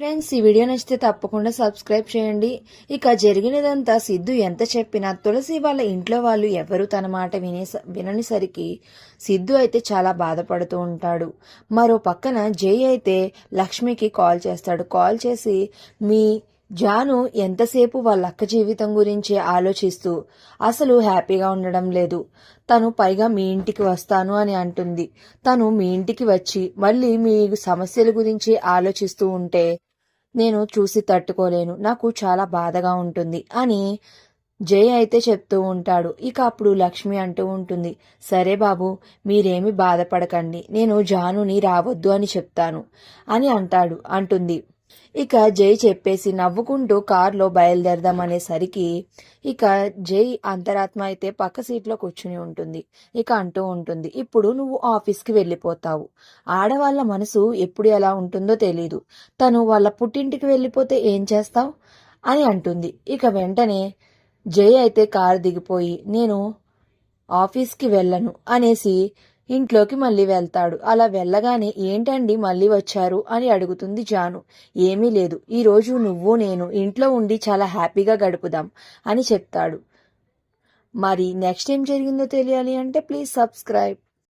Friends ఈ video నచ్చితే తప్పకుండా సబ్స్క్రైబ్ చేయండి. ఇక జరిగినదంతా సిద్ధు ఎంత చెప్పినా తులసి వాళ్ళ ఇంట్లో వాళ్ళు ఎవరు తన మాట వినే విననిసరికి సిద్ధు అయితే చాలా బాధపడుతూ ఉంటాడు. మరో పక్కన జై అయితే లక్ష్మికి కాల్ చేస్తాడు. కాల్ చేసి మీ జాను ఎంతసేపు వాళ్ళ అక్క జీవితం గురించి ఆలోచిస్తూ అసలు హ్యాపీగా ఉండడం లేదు. తను పైగా మీ ఇంటికి వస్తాను అని అంటుంది. తను మీ ఇంటికి వచ్చి మళ్ళీ మీ సమస్యల గురించి ఆలోచిస్తూ ఉంటే నేను చూసి తట్టుకోలేను. నాకు చాలా బాధగా ఉంటుంది అని జై అయితే చెప్తూ ఉంటాడు. ఇక అప్పుడు లక్ష్మి అంటూ ఉంటుంది సరే బాబు మీరేమి బాధపడకండి. నేను జానుని రావద్దు అని చెప్తాను అని అంటాడు అంటుంది. ఇక జై చెప్పేసి నవ్వుకుంటూ కారులో బయలుదేరదామనేసరికి ఇక జై అంతరాత్మ అయితే పక్క సీట్లో కూర్చుని ఉంటుంది. ఇక అంటూ ఉంటుంది ఇప్పుడు నువ్వు ఆఫీస్కి వెళ్ళిపోతావు. ఆడవాళ్ళ మనసు ఎప్పుడు ఎలా ఉంటుందో తెలీదు. తను వాళ్ళ పుట్టింటికి వెళ్ళిపోతే ఏం చేస్తావు? అని అంటుంది. ఇక వెంటనే జై అయితే కారు దిగిపోయి నేను ఆఫీస్కి వెళ్ళను అనేసి ఇంట్లోకి మళ్ళీ వెళ్తాడు. అలా వెళ్ళగానే ఏంటండి మళ్ళీ వచ్చారు అని అడుగుతుంది జాను. ఏమీ లేదు. ఈరోజు నువ్వు నేను ఇంట్లో ఉండి చాలా హ్యాపీగా గడుపుదాం అని చెప్తాడు. మరి నెక్స్ట్ ఏం జరిగిందో తెలియాలి అంటే ప్లీజ్ సబ్స్క్రైబ్.